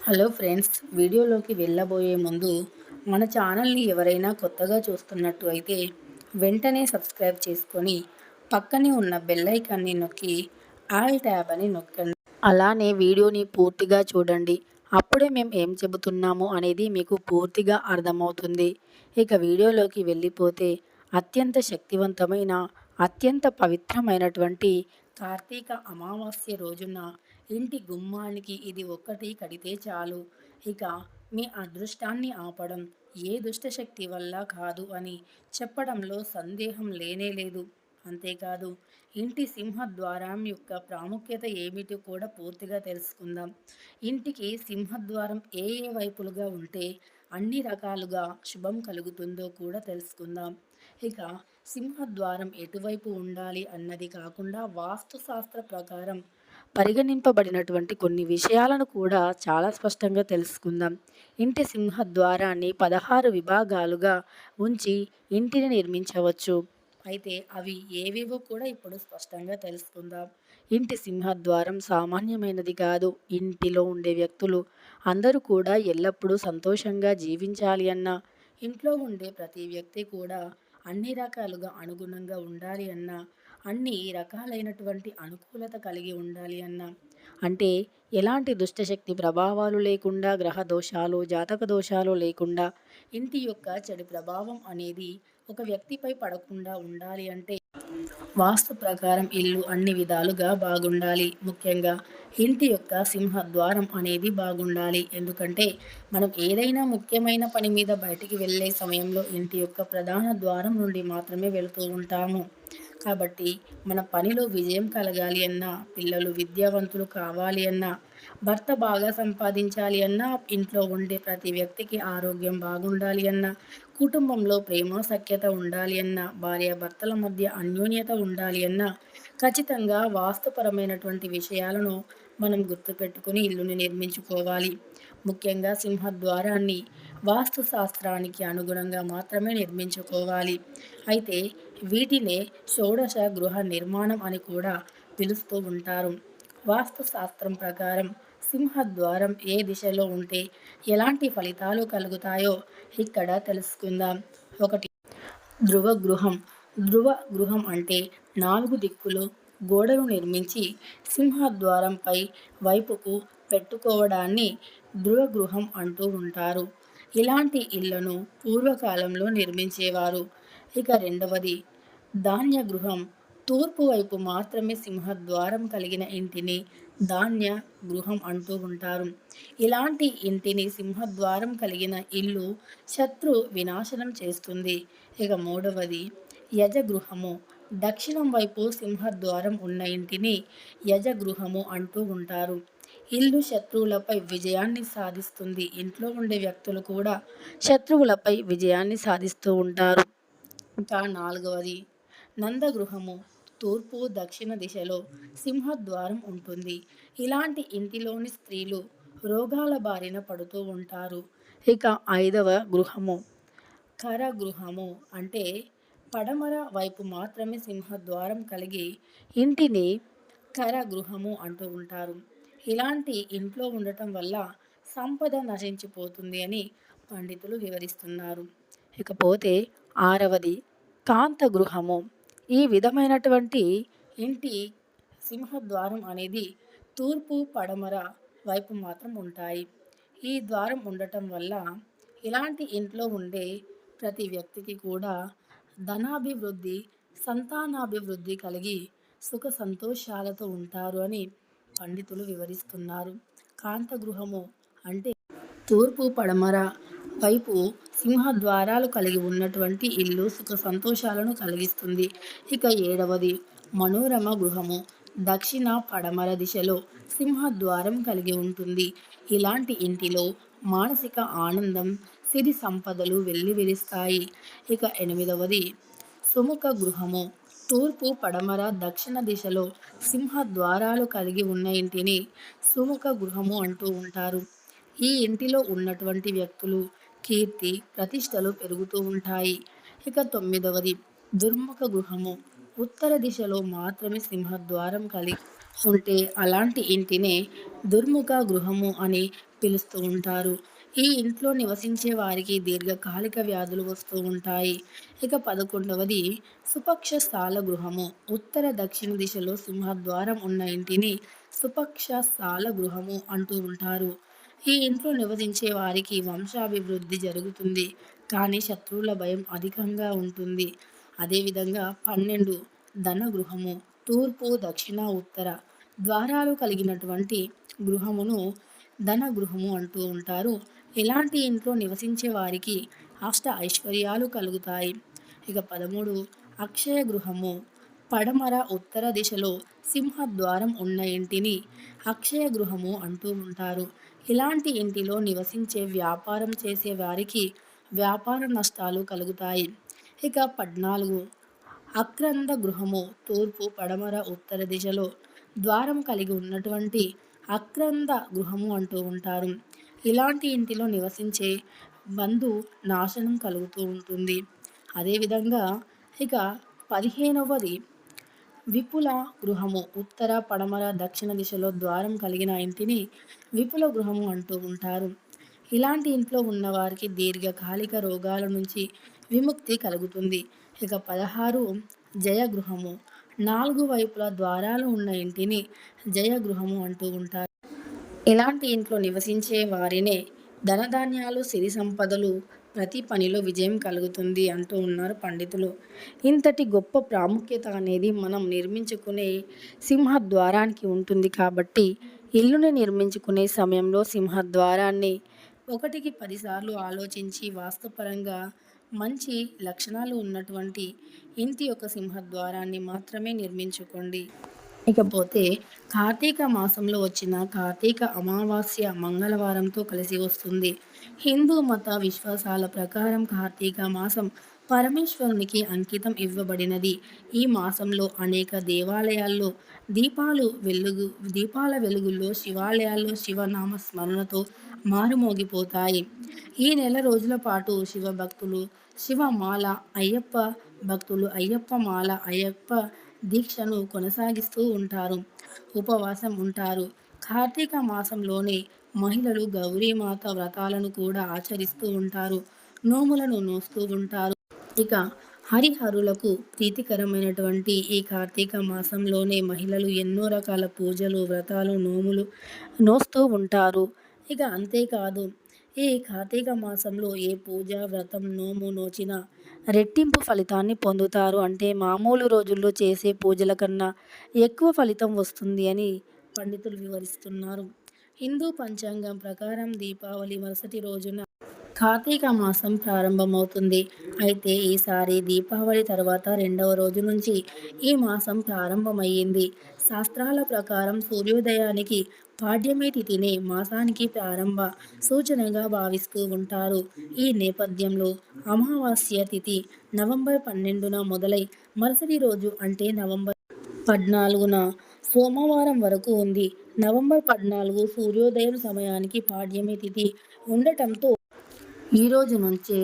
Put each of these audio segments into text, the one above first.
Hello friends వీడియోలోకి వెళ్ళబోయే ముందు మన ఛానల్ని ఎవరైనా కొత్తగా చూస్తున్నట్టు అయితే వెంటనే సబ్స్క్రైబ్ చేసుకొని పక్కనే ఉన్న బెల్లైకాన్ని నొక్కి ఆల్ ట్యాబ్ అని నొక్కండి. అలానే వీడియోని పూర్తిగా చూడండి. అప్పుడే మేము ఏం చెబుతున్నాము అనేది మీకు పూర్తిగా అర్థమవుతుంది. ఇక వీడియోలోకి వెళ్ళిపోతే అత్యంత శక్తివంతమైన అత్యంత పవిత్రమైనటువంటి కార్తీక అమావాస్య రోజున ఇంటి గుమ్మానికి ఇది ఒక్కటి కడితే చాలు. ఇక మీ అదృష్టాన్ని ఆపడం ఏ దుష్టశక్తి వల్ల కాదు అని చెప్పడంలో సందేహం లేనే లేదు. అంతేకాదు ఇంటి సింహద్వారం యొక్క ప్రాముఖ్యత ఏమిటి కూడా పూర్తిగా తెలుసుకుందాం. ఇంటికి సింహద్వారం ఏ ఏ వైపులుగా ఉంటే అన్ని రకాలుగా శుభం కలుగుతుందో కూడా తెలుసుకుందాం. ఇక సింహద్వారం ఎటువైపు ఉండాలి అన్నది కాకుండా వాస్తుశాస్త్ర ప్రకారం పరిగణింపబడినటువంటి కొన్ని విషయాలను కూడా చాలా స్పష్టంగా తెలుసుకుందాం. ఇంటి సింహద్వారాన్ని పదహారు విభాగాలుగా ఉంచి ఇంటిని నిర్మించవచ్చు. అయితే అవి ఏవేవో కూడా ఇప్పుడు స్పష్టంగా తెలుసుకుందాం. ఇంటి సింహద్వారం సామాన్యమైనది కాదు. ఇంటిలో ఉండే వ్యక్తులు అందరూ కూడా ఎల్లప్పుడూ సంతోషంగా జీవించాలి అన్న ఇంట్లో ఉండే ప్రతి వ్యక్తి కూడా అన్ని రకాలుగా అనుగుణంగా ఉండాలి అన్న అన్ని రకాలైనటువంటి అనుకూలత కలిగి ఉండాలి అన్న. అంటే ఎలాంటి దుష్టశక్తి ప్రభావాలు లేకుండా గ్రహ దోషాలు జాతక దోషాలు లేకుండా ఇంటి యొక్క చెడు ప్రభావం అనేది ఒక వ్యక్తిపై పడకుండా ఉండాలి అంటే వాస్తు ప్రకారం ఇల్లు అన్ని విధాలుగా బాగుండాలి. ముఖ్యంగా ఇంటి యొక్క సింహద్వారం అనేది బాగుండాలి. ఎందుకంటే మనం ఏదైనా ముఖ్యమైన పని మీద బయటికి వెళ్ళే సమయంలో ఇంటి యొక్క ప్రధాన ద్వారం నుండి మాత్రమే వెళుతూ ఉంటాము. కాబట్టి మన పనిలో విజయం కలగాలి అన్నా పిల్లలు విద్యావంతులు కావాలి అన్నా భర్త బాగా సంపాదించాలి అన్నా ఇంట్లో ఉండే ప్రతి వ్యక్తికి ఆరోగ్యం బాగుండాలి అన్నా కుటుంబంలో ప్రేమ సఖ్యత ఉండాలి అన్నా భార్య భర్తల మధ్య అన్యోన్యత ఉండాలి అన్నా ఖచ్చితంగా వాస్తుపరమైనటువంటి విషయాలను మనం గుర్తుపెట్టుకుని ఇల్లుని నిర్మించుకోవాలి. ముఖ్యంగా సింహద్వారాన్ని వాస్తు శాస్త్రానికి అనుగుణంగా మాత్రమే నిర్మించుకోవాలి. అయితే వీటినే షోడశ గృహ నిర్మాణం అని కూడా పిలుస్తూ ఉంటారు. వాస్తు శాస్త్రం ప్రకారం సింహద్వారం ఏ దిశలో ఉంటే ఎలాంటి ఫలితాలు కలుగుతాయో ఇక్కడ తెలుసుకుందాం. ఒకటి ధ్రువ గృహం ధ్రువ గృహం అంటే నాలుగు దిక్కులు గోడలు నిర్మించి సింహద్వారంపై వైపుకు పెట్టుకోవడాన్ని ధ్రువగృహం అంటూ ఉంటారు. ఇలాంటి ఇళ్ళను పూర్వకాలంలో నిర్మించేవారు. ఇక రెండవది ధాన్య గృహం తూర్పు వైపు మాత్రమే సింహద్వారం కలిగిన ఇంటిని ధాన్య గృహం అంటూ ఉంటారు. ఇలాంటి ఇంటిని సింహద్వారం కలిగిన ఇల్లు శత్రు వినాశనం చేస్తుంది. ఇక మూడవది యజగృహము. దక్షిణం వైపు సింహద్వారం ఉన్న ఇంటిని యజగృహము అంటూ ఉంటారు. ఇల్లు శత్రువులపై విజయాన్ని సాధిస్తుంది. ఇంట్లో ఉండే వ్యక్తులు కూడా శత్రువులపై విజయాన్ని సాధిస్తూ ఉంటారు. ఇంకా నాలుగవది నందగృహము తూర్పు దక్షిణ దిశలో సింహద్వారం ఉంటుంది. ఇలాంటి ఇంటిలోని స్త్రీలు రోగాల బారిన పడుతూ ఉంటారు. ఇక ఐదవ గృహము. కరగృహము అంటే పడమర వైపు మాత్రమే సింహద్వారం కలిగి ఇంటిని కరగృహము అంటూ ఉంటారు. ఇలాంటి ఇంట్లో ఉండటం వల్ల సంపద నశించిపోతుంది అని పండితులు వివరిస్తున్నారు. ఇకపోతే ఆరవది. కాంత గృహము ఈ విధమైనటువంటి ఇంటి సింహద్వారం అనేది తూర్పు పడమర వైపు మాత్రం ఉంటాయి. ఈ ద్వారం ఉండటం వల్ల ఇలాంటి ఇంట్లో ఉండే ప్రతి వ్యక్తికి కూడా ధనాభివృద్ధి సంతానాభివృద్ధి కలిగి సుఖ సంతోషాలతో ఉంటారు అని పండితులు వివరిస్తున్నారు. కాంతగృహము అంటే తూర్పు పడమర వైపు సింహద్వారాలు కలిగి ఉన్నటువంటి ఇల్లు సుఖ సంతోషాలను కలిగిస్తుంది. ఇక ఏడవది మనోరమ గృహము. దక్షిణ పడమర దిశలో సింహద్వారం కలిగి ఉంటుంది. ఇలాంటి ఇంటిలో మానసిక ఆనందం సిరి సంపదలు వెల్లివిరిస్తాయి ఇక ఎనిమిదవది సుముఖ గృహము. తూర్పు పడమర దక్షిణ దిశలో సింహ ద్వారాలు కలిగి ఉన్న ఇంటిని సుముఖ గృహము అంటూ ఉంటారు. ఈ ఇంటిలో ఉన్నటువంటి వ్యక్తులు కీర్తి ప్రతిష్టలు పెరుగుతూ ఉంటాయి. ఇక తొమ్మిదవది దుర్ముఖ గృహము. ఉత్తర దిశలో మాత్రమే సింహద్వారం కలిగి ఉంటే అలాంటి ఇంటినే దుర్ముఖ గృహము అని పిలుస్తూ ఉంటారు. ఈ ఇంట్లో నివసించే వారికి దీర్ఘకాలిక వ్యాధులు వస్తూ ఉంటాయి. ఇక పదకొండవది సుపక్ష స్థాల గృహము. ఉత్తర దక్షిణ దిశలో సింహద్వారం ఉన్న ఇంటిని సుపక్ష స్థాల గృహము అంటూ ఉంటారు. ఈ ఇంట్లో నివసించే వారికి వంశాభివృద్ధి జరుగుతుంది. కానీ శత్రువుల భయం అధికంగా ఉంటుంది. అదేవిధంగా పన్నెండు ధన గృహము తూర్పు దక్షిణ ఉత్తర ద్వారాలు కలిగినటువంటి గృహమును ధన గృహము అంటూ ఉంటారు. ఇలాంటి ఇంట్లో నివసించే వారికి అష్ట ఐశ్వర్యాలు కలుగుతాయి. ఇక పదమూడు అక్షయ గృహము పడమర ఉత్తర దిశలో సింహద్వారం ఉన్న ఇంటిని అక్షయ గృహము అంటూ ఉంటారు. ఇలాంటి ఇంటిలో నివసించే వ్యాపారం చేసే వారికి వ్యాపార నష్టాలు కలుగుతాయి. ఇక పద్నాలుగు. అక్రంద గృహము తూర్పు పడమర ఉత్తర దిశలో ద్వారం కలిగి ఉన్నటువంటి అక్రంద గృహము అంటూ ఉంటారు. ఇలాంటి ఇంటిలో నివసించే బంధు నాశనం కలుగుతూ ఉంటుంది. అదేవిధంగా ఇక పదిహేనవది. విపుల గృహము ఉత్తర పడమర దక్షిణ దిశలో ద్వారం కలిగిన ఇంటిని విపుల గృహము అంటూ ఉంటారు. ఇలాంటి ఇంట్లో ఉన్నవారికి దీర్ఘకాలిక రోగాల నుంచి విముక్తి కలుగుతుంది. ఇక పదహారు జయగృహము. నాలుగు వైపుల ద్వారాలు ఉన్న ఇంటిని జయగృహము అంటూ ఉంటారు. ఇలాంటి ఇంట్లో నివసించే వారినే ధనధాన్యాలు సిరి సంపదలు ప్రతి పనిలో విజయం కలుగుతుంది అంటూ ఉన్నారు పండితులు. ఇంతటి గొప్ప ప్రాముఖ్యత అనేది మనం నిర్మించుకునే సింహద్వారానికి ఉంటుంది కాబట్టి ఇల్లుని నిర్మించుకునే సమయంలో సింహద్వారాన్ని ఒకటికి పదిసార్లు ఆలోచించి వాస్తుపరంగా మంచి లక్షణాలు ఉన్నటువంటి ఇంటి యొక్క సింహద్వారాన్ని మాత్రమే నిర్మించుకోండి. ఇకపోతే కార్తీక మాసంలో వచ్చిన కార్తీక అమావాస్య మంగళవారంతో కలిసి వస్తుంది. హిందూ మత విశ్వాసాల ప్రకారం కార్తీక మాసం పరమేశ్వరునికి అంకితం ఇవ్వబడినది. ఈ మాసంలో అనేక దేవాలయాల్లో దీపాలు వెలుగు దీపాల వెలుగుల్లో శివాలయాల్లో శివనామ స్మరణతో మారుమోగిపోతాయి. ఈ నెల రోజుల పాటు శివ భక్తులు శివమాల అయ్యప్ప భక్తులు అయ్యప్ప మాల అయ్యప్ప దీక్షను కొనసాగిస్తూ ఉంటారు. ఉపవాసం ఉంటారు. కార్తీక మాసంలోనే మహిళలు గౌరీమాత వ్రతాలను కూడా ఆచరిస్తూ ఉంటారు. నోములను నోస్తూ ఉంటారు. ఇక హరిహరులకు ప్రీతికరమైనటువంటి ఈ కార్తీక మాసంలోనే మహిళలు ఎన్నో రకాల పూజలు వ్రతాలు నోములు నోస్తూ ఉంటారు. ఇక అంతేకాదు ఈ కార్తీక మాసంలో ఏ పూజ వ్రతం నోము నోచిన రెట్టింపు ఫలితాన్ని పొందుతారు? అంటే మామూలు రోజుల్లో చేసే పూజల కన్నా ఎక్కువ ఫలితం వస్తుంది అని పండితులు వివరిస్తున్నారు. హిందూ పంచాంగం ప్రకారం దీపావళి మరుసటి రోజున కార్తీక మాసం ప్రారంభమవుతుంది. అయితే ఈసారి దీపావళి తర్వాత రెండవ రోజు నుంచి ఈ మాసం ప్రారంభమయ్యింది. శాస్త్రాల ప్రకారం సూర్యోదయానికి పాడ్యమి తిథిని మాసానికి ప్రారంభ సూచనగా భావిస్తూ ఉంటారు. ఈ నేపథ్యంలో అమావాస్య తిథి నవంబర్ పన్నెండున మొదలై మరుసటి రోజు అంటే నవంబర్ పద్నాలుగున సోమవారం వరకు ఉంది. నవంబర్ పద్నాలుగు సూర్యోదయం సమయానికి పాడ్యమి తిథి ఉండటంతో ఈ రోజు నుంచే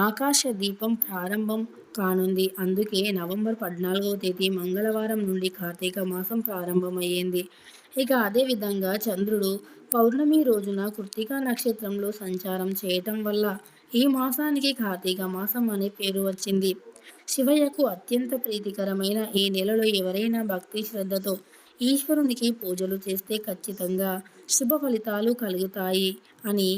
ఆకాశ దీపం ప్రారంభం కానుంది. అందుకే నవంబర్ పద్నాలుగవ తేదీ మంగళవారం నుండి కార్తీక మాసం ప్రారంభమయ్యింది. ఇక అదేవిధంగా చంద్రుడు పౌర్ణమి రోజున కృత్తికా నక్షత్రంలో సంచారం చేయటం వల్ల ఈ మాసానికి కార్తీక మాసం అనే పేరు వచ్చింది. శివయ్యకు అత్యంత ప్రీతికరమైన ఈ నెలలో ఎవరైనా భక్తి శ్రద్ధతో ఈశ్వరునికి పూజలు చేస్తే ఖచ్చితంగా శుభ ఫలితాలు కలుగుతాయి అని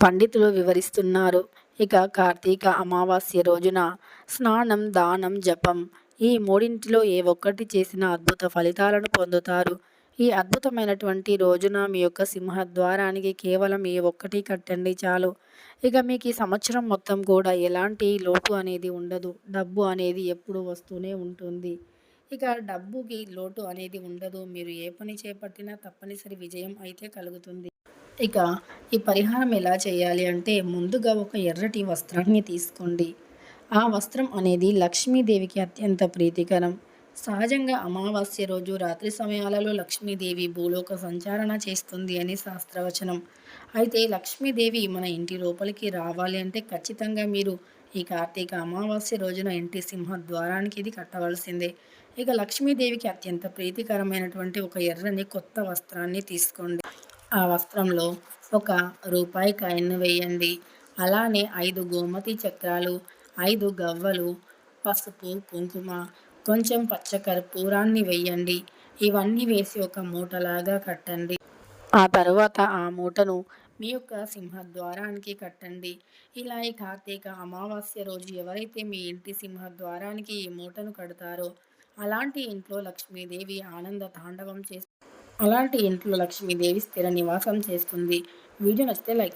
పండితులు వివరిస్తున్నారు. ఇక కార్తీక అమావాస్య రోజున స్నానం దానం జపం ఈ మూడింటిలో ఏ ఒక్కటి చేసినా అద్భుత ఫలితాలను పొందుతారు. ఈ అద్భుతమైనటువంటి రోజున మీ యొక్క సింహద్వారానికి కేవలం ఈ ఒక్కటి కట్టండి చాలు. ఇక మీకు ఈ సంవత్సరం మొత్తం కూడా ఎలాంటి లోటు అనేది ఉండదు. డబ్బు అనేది ఎప్పుడు వస్తూనే ఉంటుంది. ఇక డబ్బుకి లోటు అనేది ఉండదు. మీరు ఏ పని చేపట్టినా తప్పనిసరి విజయం అయితే కలుగుతుంది. ఇక ఈ పరిహారం ఎలా చేయాలి అంటే ముందుగా ఒక ఎర్రటి వస్త్రాన్ని తీసుకోండి. ఆ వస్త్రం అనేది లక్ష్మీదేవికి అత్యంత ప్రీతికరం. సహజంగా అమావాస్య రోజు రాత్రి సమయాలలో లక్ష్మీదేవి భూలోక సంచారణ చేస్తుంది అని శాస్త్రవచనం. అయితే లక్ష్మీదేవి మన ఇంటి లోపలికి రావాలి అంటే ఖచ్చితంగా మీరు ఈ కార్తీక అమావాస్య రోజున ఇంటి సింహ ద్వారానికి ఇది కట్టవలసిందే. ఇక లక్ష్మీదేవికి అత్యంత ప్రీతికరమైనటువంటి ఒక ఎర్రని కొత్త వస్త్రాన్ని తీసుకోండి. ఆ వస్త్రంలో ఒక రూపాయి కాయను వేయండి. అలానే ఐదు గోమతి చక్రాలు ఐదు గవ్వలు పసుపు కుంకుమ కొంచెం పచ్చకర్పూరాన్ని వేయండి ఇవన్నీ వేసి ఒక మూటలాగా కట్టండి. ఆ తర్వాత ఆ మూటను మీ యొక్క సింహద్వారానికి కట్టండి. ఇలా ఈ కార్తీక అమావాస్య రోజు ఎవరైతే మీ ఇంటి సింహద్వారానికి ఈ మూటను కడతారో అలాంటి ఇంట్లో లక్ష్మీదేవి ఆనంద తాండవం చేస్తుంది అలాంటి ఇంట్లో లక్ష్మీదేవి స్థిర నివాసం చేస్తుంది. వీడియో నచ్చితే లైక్